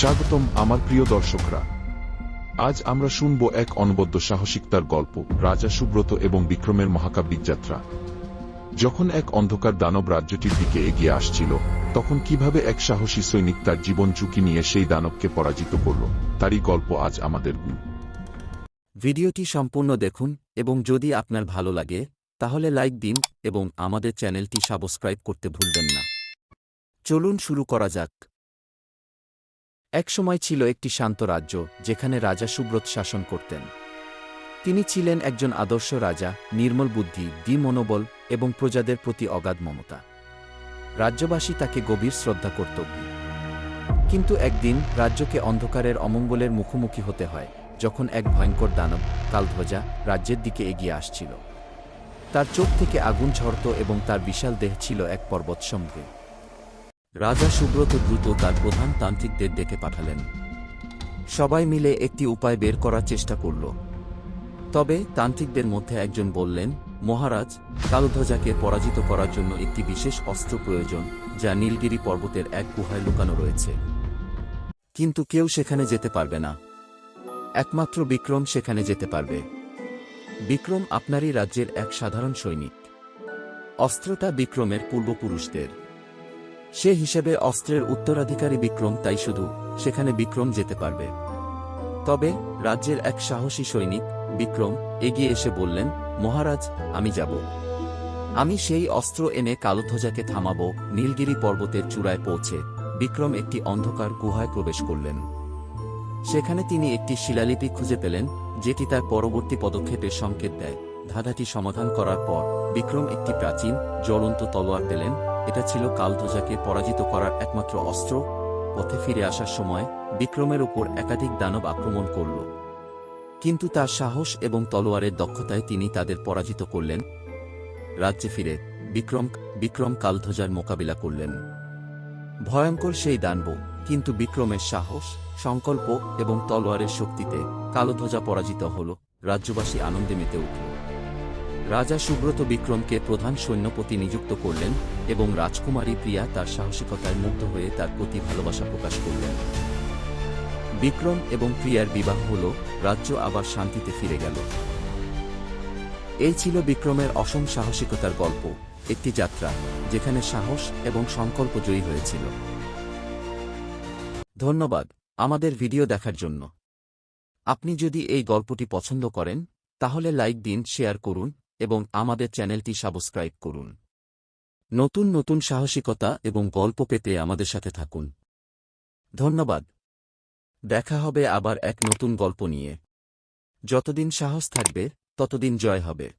স্বাগতম আমার প্রিয় দর্শকরা। আজ আমরা শুনব এক অনবদ্য সাহসিকতার গল্প, রাজা সুব্রত এবং বিক্রমের মহাকাব্যিক যাত্রা। যখন এক অন্ধকার দানব রাজ্যটির দিকে এগিয়ে আসছিল, তখন কীভাবে এক সাহসী সৈনিক তার জীবন ঝুঁকি নিয়ে সেই দানবকে পরাজিত করল, তারই গল্প আজ আমাদের ভিডিওটি সম্পূর্ণ দেখুন এবং যদি আপনার ভালো লাগে, তাহলে লাইক দিন এবং আমাদের চ্যানেলটি সাবস্ক্রাইব করতে ভুলবেন না। চলুন শুরু করা যাক। একসময় ছিল একটি শান্ত রাজ্য, যেখানে রাজা সুব্রত শাসন করতেন। তিনি ছিলেন একজন আদর্শ রাজা, নির্মল বুদ্ধি দ্বি মনোবল এবং প্রজাদের প্রতি অগাধ মমতা। রাজ্যবাসী তাকে গভীর শ্রদ্ধা করত কিন্তু একদিন রাজ্যকে অন্ধকারের অমঙ্গলের মুখোমুখি হতে হয়, যখন এক ভয়ঙ্কর দানব, কালধ্বজা, রাজ্যের দিকে এগিয়ে আসছিল। তার চোখ থেকে আগুন ঝরত এবং তার বিশাল দেহ ছিল এক পর্বত পর্বতসমূহে রাজা সুব্রত দ্রুত তার প্রধান তান্ত্রিকদের ডেকে পাঠালেন। সবাই মিলে একটি উপায় বের করার চেষ্টা করল। তবে তান্ত্রিকদের মধ্যে একজন বললেন, মহারাজ, কালধ্বজাকে পরাজিত করার জন্য একটি বিশেষ অস্ত্র প্রয়োজন, যা নীলগিরি পর্বতের এক গুহায় লুকানো রয়েছে। কিন্তু কেউ সেখানে যেতে পারবে না। একমাত্র বিক্রম সেখানে যেতে পারবে। বিক্রম আপনারই রাজ্যের এক সাধারণ সৈনিক। অস্ত্রটা বিক্রমের পূর্বপুরুষদের। সে হিসেবে অস্ত্রের উত্তরাধিকারী বিক্রম তাই শুধু সেখানে বিক্রম যেতে পারবে। তবে রাজ্যের এক সাহসী সৈনিক, বিক্রম, এগিয়ে এসে বললেন, মহারাজ, আমি যাব। আমি সেই অস্ত্র এনে কালোধ্বজাকে থামাব, নীলগিরি পর্বতের চূড়ায় পৌঁছে। বিক্রম একটি অন্ধকার গুহায় প্রবেশ করলেন। সেখানে তিনি একটি শিলালিপি খুঁজে পেলেন, যেটি তার পরবর্তী পদক্ষেপের সংকেত দেয়। ধাঁধাটি সমাধান করার পর বিক্রম একটি প্রাচীন, জ্বলন্ত তলোয়ার পেলেন এটা ছিল কালধ্বজাকে পরাজিত করার একমাত্র অস্ত্র। পথে ফিরে আসার সময় বিক্রমের উপর একাধিক দানব আক্রমণ করল। কিন্তু তার সাহস এবং তলোয়ারের দক্ষতায় তিনি তাদের পরাজিত করলেন। রাজ্যে ফিরে বিক্রম বিক্রম কালধ্বজার মোকাবিলা করলেন। ভয়ঙ্কর সেই দানব, কিন্তু বিক্রমের সাহস, সংকল্প এবং তলোয়ারের শক্তিতে কালোধ্বজা পরাজিত হল। রাজ্যবাসী আনন্দে মেতে উঠল। রাজা সুব্রত বিক্রমকে প্রধান সৈন্যপতি নিযুক্ত করলেন এবং রাজকুমারী প্রিয়া তার সাহসিকতায় মুগ্ধ হয়ে তার প্রতি ভালোবাসা প্রকাশ করলেন। বিক্রম এবং প্রিয়ার বিবাহ হল, রাজ্য আবার শান্তিতে ফিরে গেল। এই ছিল বিক্রমের অসম সাহসিকতার গল্প, একটি যাত্রা, যেখানে সাহস এবং সংকল্প জয়ী হয়েছিল। ধন্যবাদ আমাদের ভিডিও দেখার জন্য। আপনি যদি এই গল্পটি পছন্দ করেন, তাহলে লাইক দিন, শেয়ার করুন এবং আমাদের চ্যানেলটি সাবস্ক্রাইব করুন। নতুন নতুন সাহসিকতা এবং গল্প পেতে আমাদের সাথে থাকুন। ধন্যবাদ। দেখা হবে আবার এক নতুন গল্প নিয়ে। যতদিন সাহস থাকবে, ততদিন জয় হবে।